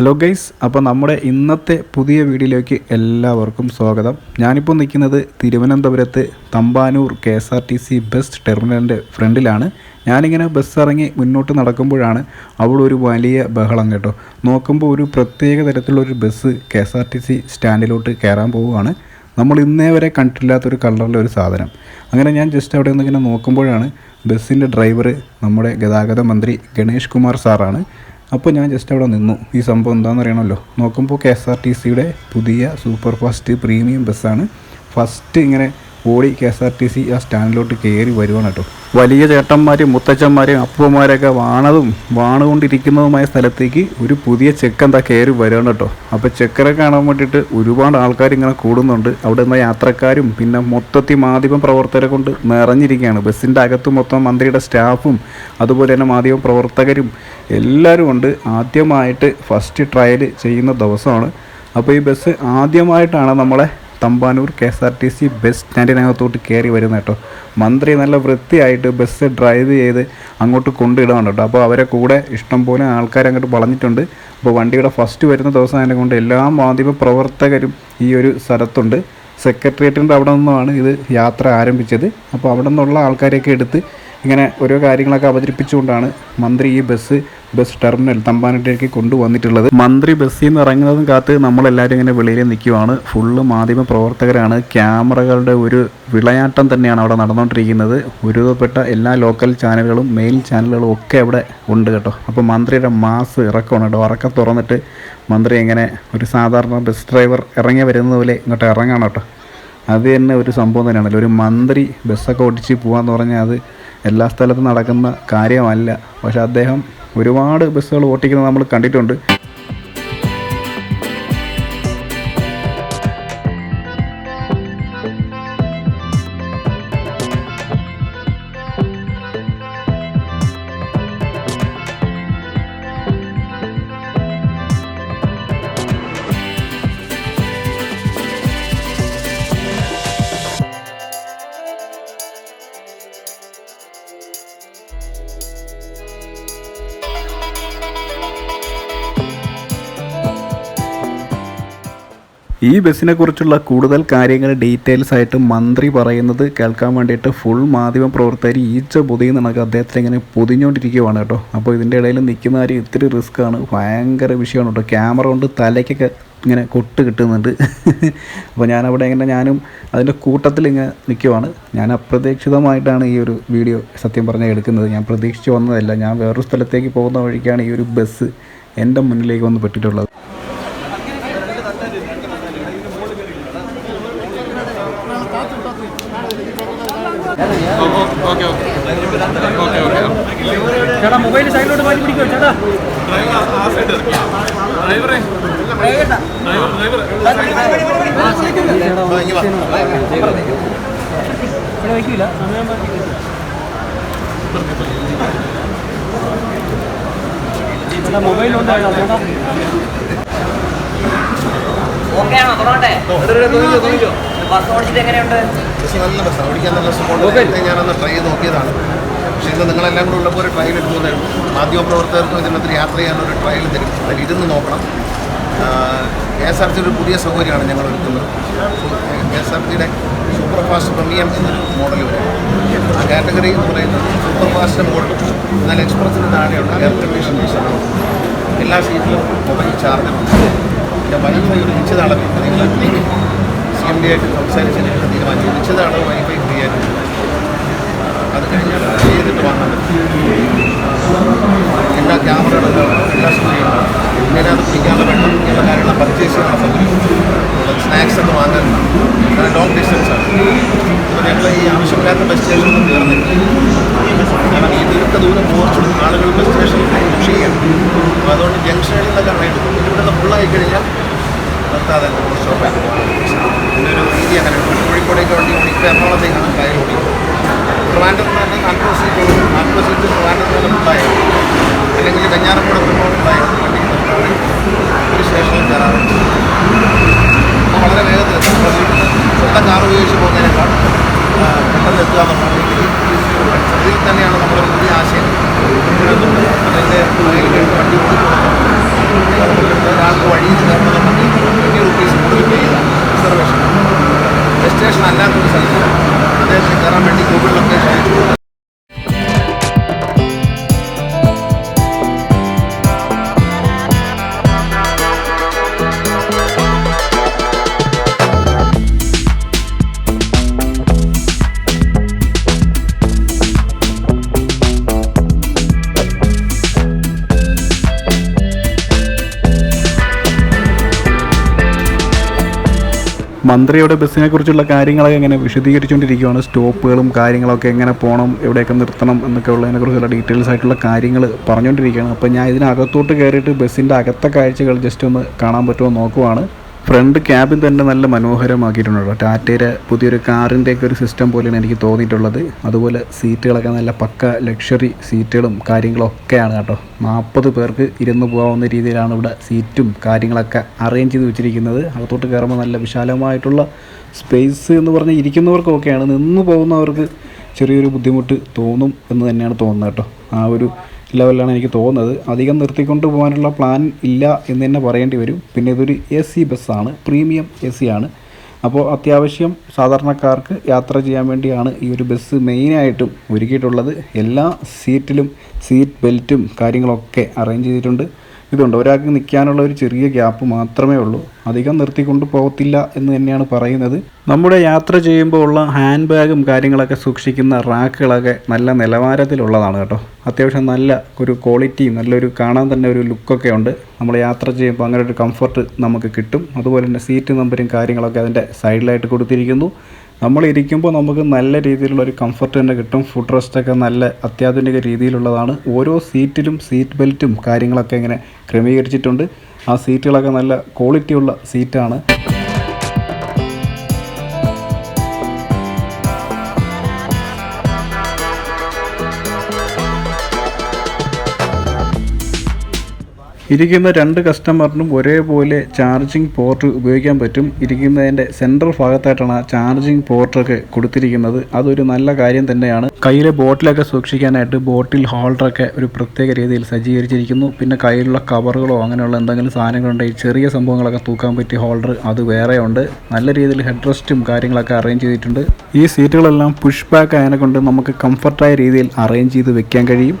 Hello guys അപ്പോൾ നമ്മുടെ ഇന്നത്തെ പുതിയ വീഡിയോയിലേക്ക് എല്ലാവർക്കും സ്വാഗതം. ഞാനിപ്പോൾ നിൽക്കുന്നത് തിരുവനന്തപുരത്ത് Thampanoor K S R T C bus ടെർമിനലിന്റെ ഫ്രണ്ടിലാണ്. ഞാനിങ്ങനെ ബസ് ഇറങ്ങി മുന്നോട്ട് നടക്കുമ്പോഴാണ് അവിടെ ഒരു വലിയ ബഹളം കേട്ടോ. നോക്കുമ്പോൾ ഒരു പ്രത്യേക തരത്തിലുള്ളൊരു bus K S R T C സ്റ്റാൻഡിലോട്ട് കയറാൻ പോവുകയാണ്. നമ്മൾ ഇന്നേ വരെ കണ്ടിട്ടില്ലാത്തൊരു കളറിലെ ഒരു സാധനം. അങ്ങനെ ഞാൻ ജസ്റ്റ് അവിടെ നിന്ന് ഇങ്ങനെ നോക്കുമ്പോഴാണ് ബസ്സിന്റെ ഡ്രൈവർ നമ്മുടെ ഗതാഗത മന്ത്രി ഗണേഷ് കുമാർ സാറാണ്. അപ്പോൾ ഞാൻ ജസ്റ്റ് അവിടെ നിന്നു. ഈ സംഭവം എന്താണെന്ന് അറിയണമല്ലോ? നോക്കുമ്പോൾ കെ എസ് ആർ ടി സിയുടെ പുതിയ സൂപ്പർ ഫാസ്റ്റ് പ്രീമിയം ബസ്സാണ് ഫസ്റ്റ് ഇങ്ങനെ ഓടി K S R T C ആ സ്റ്റാൻഡിലോട്ട് കയറി വരുവാണ് കേട്ടോ. വലിയ ചേട്ടന്മാരും മുത്തച്ഛന്മാരും അപ്പുമാരെയൊക്കെ വാണതും വാണുകൊണ്ടിരിക്കുന്നതുമായ സ്ഥലത്തേക്ക് ഒരു പുതിയ ചെക്ക് എന്താ കയറി വരുവാണ് കേട്ടോ. അപ്പോൾ ചെക്കരെ കാണാൻ വേണ്ടിയിട്ട് ഒരുപാട് ആൾക്കാർ ഇങ്ങനെ കൂടുന്നുണ്ട്. അവിടെ നിന്ന് യാത്രക്കാരും പിന്നെ മൊത്തത്തിൽ മാധ്യമ പ്രവർത്തകരെ കൊണ്ട് നിറഞ്ഞിരിക്കുകയാണ്. ബസ്സിന്റെ അകത്ത് മൊത്തം മന്ത്രിയുടെ സ്റ്റാഫും അതുപോലെ തന്നെ മാധ്യമ പ്രവർത്തകരും എല്ലാവരും ഉണ്ട്. ആദ്യമായിട്ട് ഫസ്റ്റ് ട്രയൽ ചെയ്യുന്ന ദിവസമാണ്. അപ്പോൾ ഈ ബസ് ആദ്യമായിട്ടാണ് നമ്മളെ Thampanoor K S R T C bus സ്റ്റാൻഡിനകത്തോട്ട് കയറി വരുന്ന കേട്ടോ. മന്ത്രി നല്ല വൃത്തിയായിട്ട് ബസ് ഡ്രൈവ് ചെയ്ത് അങ്ങോട്ട് കൊണ്ടിടുകയാണ് കേട്ടോ. അപ്പോൾ അവരെ കൂടെ ഇഷ്ടംപോലെ ആൾക്കാർ അങ്ങോട്ട് വളഞ്ഞിട്ടുണ്ട്. അപ്പോൾ വണ്ടിയുടെ ഫസ്റ്റ് വരുന്ന ദിവസം അതിനെ കൊണ്ട് എല്ലാ മാധ്യമ പ്രവർത്തകരും ഈ ഒരു സ്ഥലത്തുണ്ട്. സെക്രട്ടേറിയറ്റിന്റെ അവിടെ നിന്നുമാണ് ഇത് യാത്ര ആരംഭിച്ചത്. അപ്പോൾ അവിടെ നിന്നുള്ള ആൾക്കാരെയൊക്കെ എടുത്ത് ഇങ്ങനെ ഓരോ കാര്യങ്ങളൊക്കെ അവതരിപ്പിച്ചുകൊണ്ടാണ് മന്ത്രി ഈ ബസ് ബസ് ടെർമിനൽ തമ്പാനട്ടിലേക്ക് കൊണ്ടുവന്നിട്ടുള്ളത്. മന്ത്രി ബസ്സിൽ നിന്ന് ഇറങ്ങുന്നതും കാത്ത് നമ്മളെല്ലാവരും ഇങ്ങനെ വെളിയിൽ നിൽക്കുവാണ്. ഫുള്ള് മാധ്യമ പ്രവർത്തകരാണ്. ക്യാമറകളുടെ ഒരു വിളയാട്ടം തന്നെയാണ് അവിടെ നടന്നുകൊണ്ടിരിക്കുന്നത്. ഒരുവിധപ്പെട്ട എല്ലാ ലോക്കൽ ചാനലുകളും മെയിൽ ചാനലുകളും ഒക്കെ അവിടെ ഉണ്ട് കേട്ടോ. അപ്പോൾ മന്ത്രിയുടെ മാസ് ഇറക്കമാണ് കേട്ടോ. ഇറക്കം തുറന്നിട്ട് മന്ത്രി എങ്ങനെ ഒരു സാധാരണ ബസ് ഡ്രൈവർ ഇറങ്ങി വരുന്നത് പോലെ ഇങ്ങോട്ട് ഇറങ്ങണം കേട്ടോ. അത് തന്നെ ഒരു സംഭവം തന്നെയാണല്ലോ. ഒരു മന്ത്രി ബസ്സൊക്കെ ഓടിച്ച് പോകാമെന്ന് പറഞ്ഞാൽ അത് എല്ലാ സ്ഥലത്തും നടക്കുന്ന കാര്യമല്ല. പക്ഷെ അദ്ദേഹം ഒരുപാട് ബസ്സുകൾ ഓട്ടിക്കുന്നത് നമ്മൾ കണ്ടിട്ടുണ്ട്. ഈ ബസ്സിനെ കുറിച്ചുള്ള കൂടുതൽ കാര്യങ്ങൾ ഡീറ്റെയിൽസ് ആയിട്ട് മന്ത്രി പറയുന്നത് കേൾക്കാൻ വേണ്ടിയിട്ട് ഫുൾ മാധ്യമ പ്രവർത്തകർ ഈച്ച പൊതിയുന്ന കണക്ക് അദ്ദേഹത്തിന് ഇങ്ങനെ പൊതിഞ്ഞുകൊണ്ടിരിക്കുകയാണ് കേട്ടോ. അപ്പോൾ ഇതിന്റെ ഇടയിൽ നിൽക്കുന്ന കാര്യം ഇത്തിരി റിസ്ക് ആണ്. ഭയങ്കര വിഷയമാണ് കേട്ടോ. ക്യാമറ കൊണ്ട് തലയ്ക്കൊക്കെ ഇങ്ങനെ കൊട്ട് കിട്ടുന്നുണ്ട്. അപ്പോൾ ഞാനവിടെ ഇങ്ങനെ ഞാനും അതിന്റെ കൂട്ടത്തിൽ ഇങ്ങനെ നിൽക്കുവാണ്. ഞാൻ അപ്രതീക്ഷിതമായിട്ടാണ് ഈ ഒരു വീഡിയോ സത്യം പറഞ്ഞാൽ എടുക്കുന്നത്. ഞാൻ പ്രതീക്ഷിച്ച് വന്നതല്ല. ഞാൻ വേറൊരു സ്ഥലത്തേക്ക് പോകുന്ന വഴിക്കാണ് ഈ ഒരു ബസ് എന്റെ മുന്നിലേക്ക് വന്ന് പെട്ടിട്ടുള്ളത്. ചേട്ടാ മൊബൈൽ സൈഡിലോട്ട് മാറ്റി പിടിക്കോ ചേട്ടാ? ഇവിടെ വയ്ക്കില്ല സമയം ചേട്ടാ മൊബൈലുണ്ട് ചേട്ടാ ചേട്ടാ ഓക്കെയാണോ തുടങ്ങട്ടെ ബസ് ഓടിച്ചിട്ട് എങ്ങനെയുണ്ട്? ബസ് നല്ല ബസ്സാണ് ഓടിക്കാൻ നല്ല സുഖമുണ്ട് ഞാനൊന്ന് ട്രൈ ചെയ്ത് നോക്കിയതാണ്. പക്ഷേ ഇന്ന് നിങ്ങളെല്ലാം കൂടെ ഉള്ളപ്പോൾ ഒരു ട്രയൽ എടുക്കുന്നതായിരുന്നു മാധ്യമ പ്രവർത്തകർക്കും ഇതിനകത്ത് യാത്ര ചെയ്യാനൊരു ട്രയൽ തരും. അതിൽ ഇരുന്ന് നോക്കണം. കെ എസ് ആർ ടി ഒരു പുതിയ സൗകര്യമാണ് ഞങ്ങൾ ഒരുക്കുന്നത്. കെ എസ് ആർ ടിയുടെ സൂപ്പർ ഫാസ്റ്റ് പ്രീമിയം എന്നൊരു മോഡൽ വരും. ആ കാറ്റഗറി എന്ന് പറയുന്നത് സൂപ്പർ ഫാസ്റ്റ് മോഡൽ എന്നാൽ എക്സ്പ്രസിന് താഴെയുള്ള എയർ കണ്ടീഷൻ എല്ലാ സീറ്റിലും മൊബൈൽ ചാർജറുണ്ട് പിന്നെ വൈഫൈ ഒരു നിശ്ചിത അളവിൽ നിങ്ങൾ സി എം ഡി ആയിട്ട് സംസാരിച്ച് ഞങ്ങൾ തീരുമാനിച്ചു നിശ്ചിത അളവ് വൈഫൈ ഫ്രീ ആയിട്ട് അത് കഴിഞ്ഞാൽ pay ചെയ്തിട്ട് വാങ്ങാൻ എല്ലാ ക്യാമറകളും എല്ലാ സൗകര്യങ്ങളും പിന്നെ അത് പിടിക്കാനുള്ള വെള്ളം ഇങ്ങനെയുള്ള കാര്യങ്ങൾ പർച്ചേസ് ചെയ്യാനുള്ള സൗകര്യം സ്നാക്സ് ഒക്കെ വാങ്ങാൻ അങ്ങനെ ലോങ് ഡിസ്റ്റൻസ് ആണ്. അപ്പോൾ ഞങ്ങൾ ഈ ആവശ്യമില്ലാത്ത ബസ് സ്റ്റേഷനിൽ കയറുന്നില്ല. കാരണം ഈ ദീർഘ ദൂരം കുറച്ച് ആളുകൾ ബസ് സ്റ്റേഷനിൽ പുഷ് ചെയ്യാം അപ്പോൾ അതുകൊണ്ട് ജംഗ്ഷനിൽ നിന്നൊക്കെ റൈഡ് ഇവിടെ നിന്ന് ഫുള്ളായി കഴിഞ്ഞാൽ നിർത്താതെ സ്റ്റോപ്പായി ഇതിന്റെ ഒരു രീതി അങ്ങനെ കോഴിക്കോടേക്ക് വണ്ടി ഓടിക്കുക എറണാകുളത്തേക്കാണ് കയറി ഓടിക്കുന്നത് നാൽപ്പത് സീറ്റ് ഉള്ളൂ. നാൽപ്പത് സീറ്റ് ട്രിവാൻഡ്രത്ത് തന്നെ ഫുള്ളായി അല്ലെങ്കിൽ കഞ്ഞാറമ്മൂടെ ഫുള്ളായി വണ്ടി ഒരു സ്റ്റേഷനിൽ കയറാറുണ്ട്. വളരെ വേഗത്തിൽ എത്തും. സ്വന്തം കാർ ഉപയോഗിച്ച് പോകുന്നതിനേക്കാൾ പെട്ടെന്ന് എത്തുക എന്നുള്ളതാണ് ഇതിൽ തന്നെയാണ് നമ്മുടെ പുതിയ ആശയം അതിന്റെ വണ്ടി ഓടിക്കുന്നത് ഒരാൾക്ക് വഴിയിൽ കയറണമെന്നുണ്ടെങ്കിൽ ട്വന്റി റുപ്പീസ് കൂടുതൽ പേ ചെയ്താൽ റിസർവേഷൻ ഡെസ്റ്റിനേഷൻ അല്ലാത്തൊരു സ്ഥലത്ത് അദ്ദേഹത്തിന് കയറാൻ വേണ്ടി ഗൂഗിൾ ലൊക്കേഷൻ അയച്ചു കൊടുക്കുക മന്ത്രിയുടെ ബസ്സിനെ കുറിച്ചുള്ള കാര്യങ്ങളൊക്കെ എങ്ങനെ വിശദീകരിച്ചുകൊണ്ടിരിക്കുകയാണ് സ്റ്റോപ്പുകളും കാര്യങ്ങളൊക്കെ എങ്ങനെ പോകണം എവിടെയൊക്കെ നിർത്തണം? എന്നൊക്കെ ഉള്ളതിനെക്കുറിച്ചുള്ള ഡീറ്റെയിൽസ് ആയിട്ടുള്ള കാര്യങ്ങൾ പറഞ്ഞുകൊണ്ടിരിക്കുകയാണ്. അപ്പോൾ ഞാൻ ഇതിനകത്തോട്ട് കയറിയിട്ട് ബസ്സിന്റെ അകത്തെ കാഴ്ചകൾ ജസ്റ്റ് ഒന്ന് കാണാൻ പറ്റുമോ നോക്കുവാണ്. ഫ്രണ്ട് ക്യാബിൻ തന്നെ നല്ല മനോഹരമാക്കിയിട്ടുണ്ട് ടാറ്റയുടെ പുതിയൊരു കാറിന്റെയൊക്കെ ഒരു സിസ്റ്റം പോലെയാണ് എനിക്ക് തോന്നിയിട്ടുള്ളത്. അതുപോലെ സീറ്റുകളൊക്കെ നല്ല പക്ക ലക്ഷറി സീറ്റുകളും കാര്യങ്ങളൊക്കെയാണ് കേട്ടോ. നാൽപ്പത് പേർക്ക് ഇരുന്ന് പോകാവുന്ന രീതിയിലാണ് ഇവിടെ സീറ്റും കാര്യങ്ങളൊക്കെ അറേഞ്ച് ചെയ്ത് വെച്ചിരിക്കുന്നത്. അകത്തോട്ട് കയറുമ്പോൾ നല്ല വിശാലമായിട്ടുള്ള സ്പേസ് എന്ന് പറഞ്ഞാൽ ഇരിക്കുന്നവർക്കൊക്കെയാണ് നിന്ന് പോകുന്നവർക്ക് ചെറിയൊരു ബുദ്ധിമുട്ട് തോന്നും എന്ന് തന്നെയാണ് തോന്നുന്നത് കേട്ടോ. ആ ഒരു ലെവലിലാണ് എനിക്ക് തോന്നുന്നത്. അധികം നിർത്തിക്കൊണ്ട് പോകാനുള്ള പ്ലാൻ ഇല്ല എന്ന് തന്നെ പറയേണ്ടി വരും. പിന്നെ ഇതൊരു എ സി ബസ്സാണ് പ്രീമിയം എ സി ആണ്. അപ്പോൾ അത്യാവശ്യം സാധാരണക്കാർക്ക് യാത്ര ചെയ്യാൻ വേണ്ടിയാണ് ഈ ഒരു ബസ് മെയിനായിട്ടും ഒരുക്കിയിട്ടുള്ളത്. എല്ലാ സീറ്റിലും സീറ്റ് ബെൽറ്റും കാര്യങ്ങളൊക്കെ അറേഞ്ച് ചെയ്തിട്ടുണ്ട്. ഇതുണ്ട്. ഒരാൾക്ക് നിൽക്കാനുള്ള ഒരു ചെറിയ ഗ്യാപ്പ് മാത്രമേ ഉള്ളൂ. അധികം നിർത്തിക്കൊണ്ട് പോകത്തില്ല എന്ന് തന്നെയാണ് പറയുന്നത്. നമ്മുടെ യാത്ര ചെയ്യുമ്പോൾ ഉള്ള ഹാൻഡ് ബാഗും കാര്യങ്ങളൊക്കെ സൂക്ഷിക്കുന്ന റാക്കുകളൊക്കെ നല്ല നിലവാരത്തിലുള്ളതാണ് കേട്ടോ. അത്യാവശ്യം നല്ല ഒരു ക്വാളിറ്റിയും നല്ലൊരു കാണാൻ തന്നെ ഒരു ലുക്കൊക്കെ ഉണ്ട്. നമ്മൾ യാത്ര ചെയ്യുമ്പോൾ അങ്ങനെ ഒരു കംഫർട്ട് നമുക്ക് കിട്ടും. അതുപോലെ തന്നെ സീറ്റ് നമ്പരും കാര്യങ്ങളൊക്കെ അതിന്റെ സൈഡിലായിട്ട് കൊടുത്തിരിക്കുന്നു. നമ്മൾ ഇരിക്കുമ്പോൾ നമുക്ക് നല്ല രീതിയിലുള്ള ഒരു കംഫർട്ട് തന്നെ കിട്ടും. ഫുഡ് റെസ്റ്റൊക്കെ നല്ല അത്യാധുനിക രീതിയിലുള്ളതാണ്. ഓരോ സീറ്റിലും സീറ്റ് ബെൽറ്റും കാര്യങ്ങളൊക്കെ ഇങ്ങനെ ക്രമീകരിച്ചിട്ടുണ്ട്. ആ സീറ്റുകളൊക്കെ നല്ല ക്വാളിറ്റിയുള്ള സീറ്റാണ് ഇരിക്കുന്ന രണ്ട് കസ്റ്റമറിനും ഒരേപോലെ ചാർജിങ് പോർട്ട് ഉപയോഗിക്കാൻ പറ്റും. ഇരിക്കുന്നതിന്റെ സെൻട്രൽ ഭാഗത്തായിട്ടാണ് ആ ചാർജിങ് പോർട്ടൊക്കെ കൊടുത്തിരിക്കുന്നത്. അതൊരു നല്ല കാര്യം തന്നെയാണ്. കയ്യിലെ ബോട്ടിലൊക്കെ സൂക്ഷിക്കാനായിട്ട് ബോട്ടിൽ ഹോൾഡറൊക്കെ ഒരു പ്രത്യേക രീതിയിൽ സജ്ജീകരിച്ചിരിക്കുന്നു. പിന്നെ കയ്യിലുള്ള കവറുകളോ അങ്ങനെയുള്ള എന്തെങ്കിലും സാധനങ്ങളുണ്ടെങ്കിൽ ചെറിയ സംഭവങ്ങളൊക്കെ തൂക്കാൻ പറ്റിയ ഹോൾഡർ അത് വേറെയുണ്ട്. നല്ല രീതിയിൽ ഹെഡ് റെസ്റ്റും കാര്യങ്ങളൊക്കെ അറേഞ്ച് ചെയ്തിട്ടുണ്ട്. ഈ സീറ്റുകളെല്ലാം പുഷ് ബാക്ക് ആയതിനെ കൊണ്ട് നമുക്ക് കംഫർട്ടായ രീതിയിൽ അറേഞ്ച് ചെയ്ത് വെക്കാൻ കഴിയും.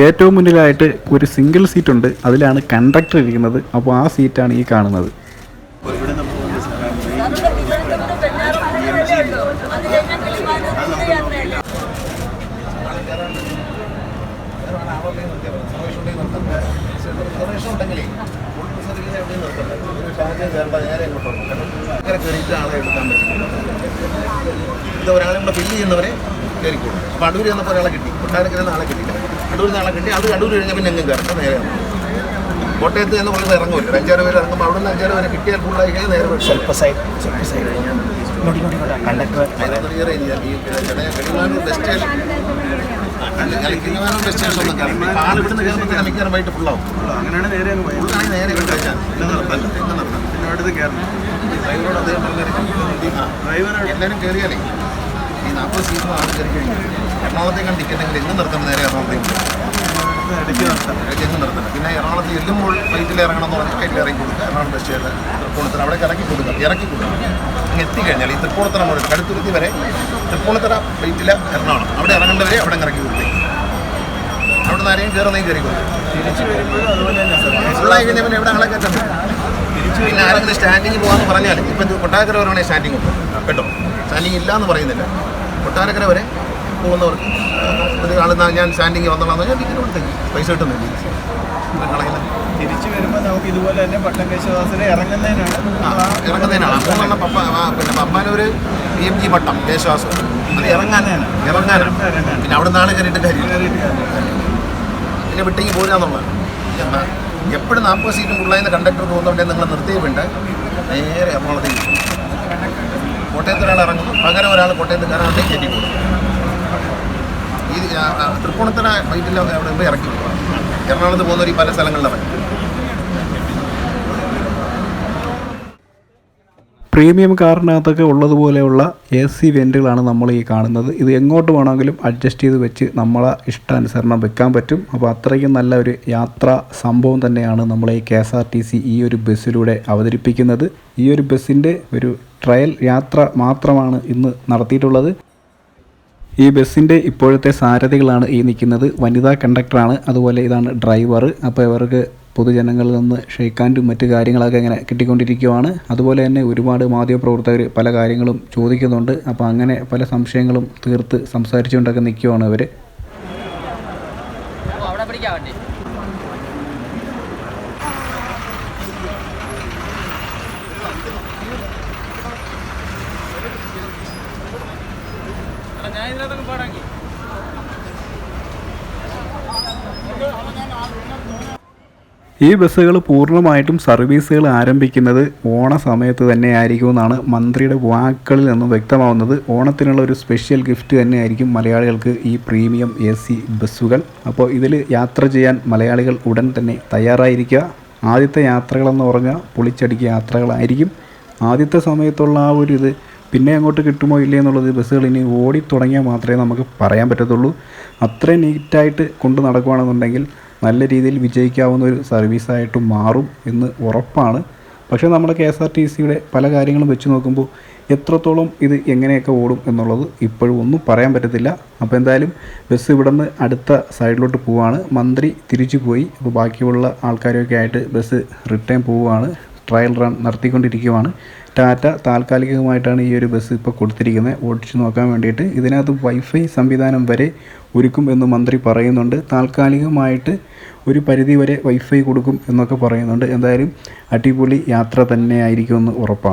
ഏറ്റവും മുന്നിലായിട്ട് ഒരു സിംഗിൾ സീറ്റ് ഉണ്ട്. അതിലാണ് കണ്ടക്ടർ ഇരിക്കുന്നത്. അപ്പോൾ ആ സീറ്റാണ് ഈ കാണുന്നത്. ഒരാളെ ഫില്ല് ചെയ്യുന്നവരെ കയറിക്കോളും അപ്പോൾ അടൂര് ചെന്നപ്പോൾ ഒരാളെ കിട്ടി. കൊട്ടാരക്കര ആളെ കിട്ടിയില്ല അടൂരിൽ നാളെ കിട്ടി അത് അടൂർ കഴിഞ്ഞാൽ പിന്നെ എങ്ങും കയറണ്ട. നേരെ കോട്ടയത്ത് എന്ന് പറയുന്നത് ഇറങ്ങുമല്ലോ ഒരു അഞ്ചാറ് പേര് ഇറങ്ങുമ്പോൾ അവിടെ നിന്ന് അഞ്ചാറ് പേര് കിട്ടിയാൽ കൂടുതലായി കഴിഞ്ഞാൽ നേരെ സ്വല്പ സൈഡ് സ്വല്പ സൈഡ്. നേരെ നേരെ പിന്നെ ഈ നാൽപ്പത് സീറ്റ് ആൾ കഴിഞ്ഞു. എറണാകുളത്തേക്കാണ് ടിക്കറ്റ് എങ്കിലും ഇന്ന് നേരെ എറണാകുളത്തേക്ക്. ഇടയ്ക്ക് നിർത്താം ഇടയ്ക്ക് ഇന്ന് പിന്നെ എറണാകുളത്ത് ചെല്ലുമ്പോൾ ഫ്ലൈറ്റിൽ ഇറങ്ങണം എന്ന് പറഞ്ഞാൽ ഫ്ലൈറ്റിൽ ഇറങ്ങി കൊടുക്കുക എറണാകുളം ബസ് ചെയ്ത് തൃപ്പൂണിത്തറ. അവിടെ ഇറക്കി കൊടുക്കുക ഇറക്കി കൊടുക്കുക അങ്ങ് എത്തിക്കഴിഞ്ഞാൽ ഈ തൃപ്പൂണിത്തറ മുതൽ കടുത്തുരുത്തി വരെ തൃപ്പൂണിത്തറ ഫ്ലൈറ്റിൽ എറണാകുളം അവിടെ ഇറങ്ങേണ്ടവരെ അവിടെ ഇറക്കി കൊടുക്കുക അവിടെ നിന്ന് ആരെയും കയറുന്നെങ്കിൽ കയറി കൊടുക്കും. തിരിച്ച് വരുമ്പോഴും അതുപോലെ തന്നെ ഫുള്ളായി കഴിഞ്ഞാൽ പിന്നെ എവിടെ ആളെ കയറ്റണ്ട പിന്നെ ആരെങ്കിലും സ്റ്റാൻഡിങ് പോകാമെന്ന് പറഞ്ഞാൽ ഇപ്പം കൊട്ടാരക്കര വരെ സ്റ്റാൻഡിങ് ഉണ്ട്. കേട്ടോ. സ്റ്റാൻഡിങ് ഇല്ല എന്ന് പറയുന്നില്ല. കൊട്ടാരക്കര വരെ പോകുന്നവർക്ക് ഒരു ആൾ ഞാൻ സ്റ്റാൻഡിങ് വന്നോളാം. ഞാൻ ടിക്കറ്റ് കൊടുത്തേക്ക്. പൈസ കിട്ടുന്നില്ല. തിരിച്ചു വരുമ്പോൾ നമുക്ക് ഇതുപോലെ തന്നെ പട്ടം കേശവാസിനെ ഇറങ്ങുന്നതിനാണ്. ഇറങ്ങുന്നതിനാണ്. മൂന്നെണ്ണം പപ്പ പിന്നെ പപ്പാനൂർ പി എം ജി പട്ടം അത് ഇറങ്ങാനാണ്. ഇറങ്ങാനാണ്. പിന്നെ അവിടെ നാളെ കയറിയിട്ട് കാര്യം. പിന്നെ വിട്ടെങ്കിൽ പോരാന്നുള്ളതാണ് എപ്പോഴും നാൽപ്പത് സീറ്റും ഫുള്ളായിരുന്ന കണ്ടക്ടർ പോകുന്നവിടെ നിങ്ങൾ നിർത്തിയേ വേണ്ട നേരെ എറണാകുളത്തേക്ക്. കോട്ടയത്ത് ഒരാൾ ഇറങ്ങുന്നു. പകരം ഒരാൾ കോട്ടയത്ത് കയറാതെ കയറ്റി കൊടുക്കും തൃപ്പൂണിത്തറ വൈറ്റിൽ അവിടെ പോയി ഇറക്കി. എറണാകുളത്ത് പോകുന്നവർ ഈ പല സ്ഥലങ്ങളിൽ ഇറങ്ങി പ്രീമിയം കാറിനകത്തൊക്കെ ഉള്ളതുപോലെയുള്ള എ സി വെന്റുകളാണ് നമ്മൾ ഈ കാണുന്നത്. ഇത് എങ്ങോട്ട് വേണമെങ്കിലും അഡ്ജസ്റ്റ് ചെയ്ത് വെച്ച് നമ്മളെ ഇഷ്ടാനുസരണം വെക്കാൻ പറ്റും. അപ്പോൾ അത്രയ്ക്കും നല്ല ഒരു യാത്രാ സംഭവം തന്നെയാണ് നമ്മൾ ഈ K S R T C ഈ ഒരു ബസ്സിലൂടെ അവതരിപ്പിക്കുന്നത്. ഈ ഒരു ബസ്സിന്റെ ഒരു ട്രയൽ യാത്ര മാത്രമാണ് ഇന്ന് നടത്തിയിട്ടുള്ളത്. ഈ ബസ്സിന്റെ ഇപ്പോഴത്തെ സാരഥികളാണ് ഈ നിൽക്കുന്നത്. വനിതാ കണ്ടക്ടറാണ്. അതുപോലെ ഇതാണ് ഡ്രൈവർ അപ്പോൾ ഇവർക്ക് പൊതുജനങ്ങളിൽ നിന്ന് ഷെയ്ക്കാൻഡും മറ്റു കാര്യങ്ങളൊക്കെ ഇങ്ങനെ കിട്ടിക്കൊണ്ടിരിക്കുവാണ്. അതുപോലെ തന്നെ ഒരുപാട് മാധ്യമപ്രവർത്തകർ പല കാര്യങ്ങളും ചോദിക്കുന്നുണ്ട്. അപ്പോൾ അങ്ങനെ പല സംശയങ്ങളും തീർത്ത് സംസാരിച്ചുകൊണ്ടൊക്കെ നിൽക്കുകയാണ് ഇവർ അവിടെ പിടിക്കാൻ വേണ്ടി ഞാൻ ഇതിനകത്തൊക്കെ പാടാക്കി ഈ ബസ്സുകൾ പൂർണമായിട്ടും സർവീസുകൾ ആരംഭിക്കുന്നത് ഓണ സമയത്ത് തന്നെ ആയിരിക്കുമെന്നാണ് മന്ത്രിയുടെ വാക്കുകളിൽ നിന്നും വ്യക്തമാവുന്നത്. ഓണത്തിനുള്ള ഒരു സ്പെഷ്യൽ ഗിഫ്റ്റ് തന്നെയായിരിക്കും മലയാളികൾക്ക് ഈ പ്രീമിയം എ സി ബസ്സുകൾ. അപ്പോൾ ഇതിൽ യാത്ര ചെയ്യാൻ മലയാളികൾ ഉടൻ തന്നെ തയ്യാറായിരിക്കുക. ആദ്യത്തെ യാത്രകളെന്ന് പറഞ്ഞാൽ പൊളിച്ചടിക്കുക യാത്രകളായിരിക്കും. ആദ്യത്തെ സമയത്തുള്ള ആ ഒരു ഇത് പിന്നെ അങ്ങോട്ട് കിട്ടുമോ ഇല്ലേ എന്നുള്ളത് ബസ്സുകൾ ഇനി ഓടി തുടങ്ങിയാൽ മാത്രമേ നമുക്ക് പറയാൻ പറ്റത്തുള്ളൂ. അത്രയും നീറ്റായിട്ട് കൊണ്ട് നടക്കുകയാണെന്നുണ്ടെങ്കിൽ നല്ല രീതിയിൽ വിജയിക്കാവുന്ന ഒരു സർവീസായിട്ട് മാറും എന്ന് ഉറപ്പാണ്. പക്ഷേ നമ്മുടെ കെ എസ് ആർ ടി സിയുടെ പല കാര്യങ്ങളും വെച്ച് നോക്കുമ്പോൾ എത്രത്തോളം ഇത് എങ്ങനെയൊക്കെ ഓടും എന്നുള്ളത് ഇപ്പോഴും ഒന്നും പറയാൻ പറ്റത്തില്ല. അപ്പോൾ എന്തായാലും ബസ് ഇവിടെ നിന്ന് അടുത്ത സൈഡിലോട്ട് പോവുകയാണ് മന്ത്രി തിരിച്ചു പോയി. അപ്പോൾ ബാക്കിയുള്ള ആൾക്കാരൊക്കെ ആയിട്ട് ബസ് റിട്ടേൺ പോവുകയാണ്. ട്രയൽ റൺ നടത്തിക്കൊണ്ടിരിക്കുകയാണ് ടാറ്റ താൽക്കാലികമായിട്ടാണ് ഈ ഒരു ബസ് ഇപ്പോൾ കൊടുത്തിരിക്കുന്നത്. ഓടിച്ചു നോക്കാൻ വേണ്ടിയിട്ട് ഇതിനകത്ത് വൈഫൈ സംവിധാനം വരെ ഒരുക്കും എന്ന് മന്ത്രി പറയുന്നുണ്ട്. താൽക്കാലികമായിട്ട് ഒരു പരിധി വരെ വൈഫൈ കൊടുക്കും എന്നൊക്കെ പറയുന്നുണ്ട്. എന്തായാലും അടിപൊളി യാത്ര തന്നെയായിരിക്കുമെന്ന് ഉറപ്പാണ്.